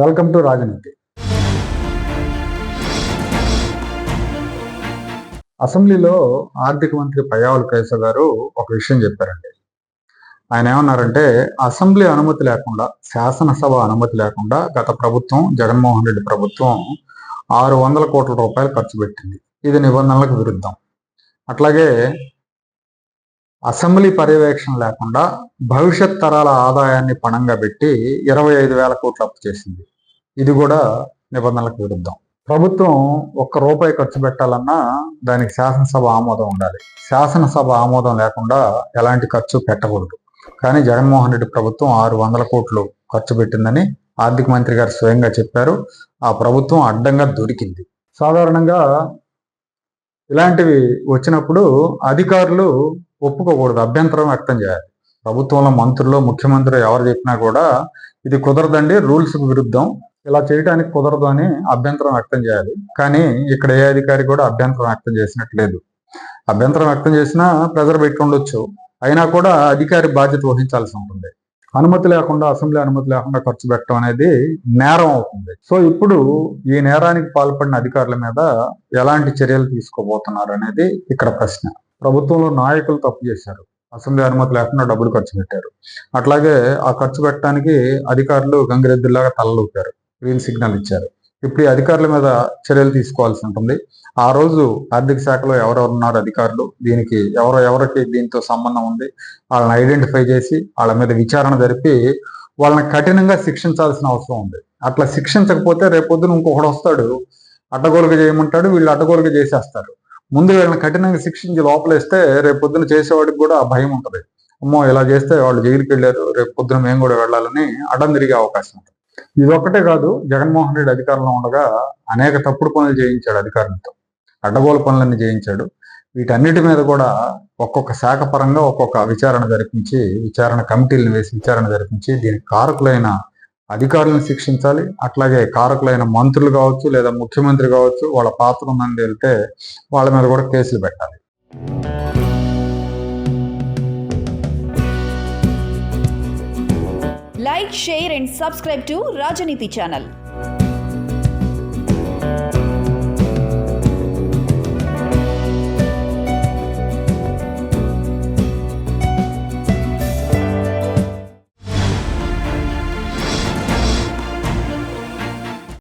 Welcome to రాజనీతి. అసెంబ్లీలో ఆర్థిక మంత్రి పయ్యావుల కేశవ్ గారు ఒక విషయం చెప్పారండి. ఆయన ఏమన్నారంటే అసెంబ్లీ అనుమతి లేకుండా శాసనసభ అనుమతి లేకుండా గత ప్రభుత్వం జగన్మోహన్ రెడ్డి ప్రభుత్వం ఆరు వందల కోట్ల రూపాయలు ఖర్చు పెట్టింది. ఇది నిబంధనలకు విరుద్ధం. అట్లాగే అసెంబ్లీ పర్యవేక్షణ లేకుండా భవిష్యత్ తరాల ఆదాయాన్ని పణంగా పెట్టి ఇరవై ఐదు వేల కోట్లు అప్పు చేసింది. ఇది కూడా నిబంధనలకు విరుద్ధం. ప్రభుత్వం ఒక్క రూపాయి ఖర్చు పెట్టాలన్నా దానికి శాసనసభ ఆమోదం ఉండాలి. శాసనసభ ఆమోదం లేకుండా ఎలాంటి ఖర్చు పెట్టకూడదు. కానీ జగన్మోహన్ రెడ్డి ప్రభుత్వం ఆరు వందల కోట్లు ఖర్చు పెట్టిందని ఆర్థిక మంత్రి గారు స్వయంగా చెప్పారు. ఆ ప్రభుత్వం అడ్డంగా దొరికింది. సాధారణంగా ఇలాంటివి వచ్చినప్పుడు అధికారులు ఒప్పుకోకూడదు. అభ్యంతరం వ్యక్తం చేయాలి. ప్రభుత్వంలో మంత్రులు ముఖ్యమంత్రి ఎవరు చెప్పినా కూడా ఇది కుదరదండి రూల్స్ విరుద్ధం. ఇలా చేయడానికి కుదరదు అని అభ్యంతరం వ్యక్తం చేయాలి. కానీ ఇక్కడ ఏ అధికారి కూడా అభ్యంతరం వ్యక్తం చేసినట్టు లేదు అభ్యంతరం వ్యక్తం చేసినా ప్రెజర్ పెట్టుండొచ్చు అయినా కూడా అధికారి బాధ్యత వహించాల్సి ఉంటుంది. అనుమతి లేకుండా అసెంబ్లీ అనుమతి లేకుండా ఖర్చు పెట్టడం అనేది నేరం అవుతుంది. సో ఇప్పుడు ఈ నేరానికి పాల్పడిన అధికారుల మీద ఎలాంటి చర్యలు తీసుకోబోతున్నారు అనేది ఇక్కడ ప్రశ్న. ప్రభుత్వంలో నాయకులు తప్పు చేశారు. అసెంబ్లీ అనుమతి లేకుండా డబ్బులు ఖర్చు పెట్టారు. అట్లాగే ఆ ఖర్చు పెట్టడానికి అధికారులు గంగిరెద్దులాగా తలలూపారు గ్రీన్ సిగ్నల్ ఇచ్చారు. ఇప్పుడు ఈ అధికారుల మీద చర్యలు తీసుకోవాల్సి ఉంటుంది. ఆ రోజు ఆర్థిక శాఖలో ఎవరెవరు ఉన్నారు అధికారులు? దీనికి ఎవరు ఎవరికి దీంతో సంబంధం ఉంది? వాళ్ళని ఐడెంటిఫై చేసి వాళ్ళ మీద విచారణ జరిపి వాళ్ళని కఠినంగా శిక్షించాల్సిన అవసరం ఉంది. అట్లా శిక్షించకపోతే రేపొద్దున ఇంకొకడు వస్తాడు. అడ్డగోలుగా చేయమంటాడు. వీళ్ళు అడ్డగోలుగా చేసేస్తారు. ముందు వీళ్ళని కఠినంగా శిక్షించి లోపలేస్తే రేపు పొద్దున చేసేవాడికి కూడా ఆ భయం ఉంటుంది. అమ్మో ఇలా చేస్తే వాళ్ళు జైలుకి వెళ్ళారు రేపు పొద్దున మేము కూడా వెళ్ళాలని అడం తిరిగే అవకాశం ఉంటుంది. ఇది ఒక్కటే కాదు జగన్మోహన్ రెడ్డి అధికారంలో ఉండగా అనేక తప్పుడు పనులు చేయించాడు అధికారులతో. అడ్డగోలు పనులన్నీ చేయించాడు. వీటన్నిటి మీద కూడా ఒక్కొక్క శాఖ పరంగా ఒక్కొక్క విచారణ జరిపించి విచారణ కమిటీలను వేసి విచారణ జరిపించి దీనికి కారకులైన అధికారులను శిక్షించాలి. అట్లాగే కారకులైన మంత్రులు కావచ్చు లేదా ముఖ్యమంత్రి కావచ్చు వాళ్ళ పాత్ర ఉందని వెళ్తే వాళ్ళ మీద కూడా కేసులు పెట్టాలి. Like share and subscribe to Rajaneeti channel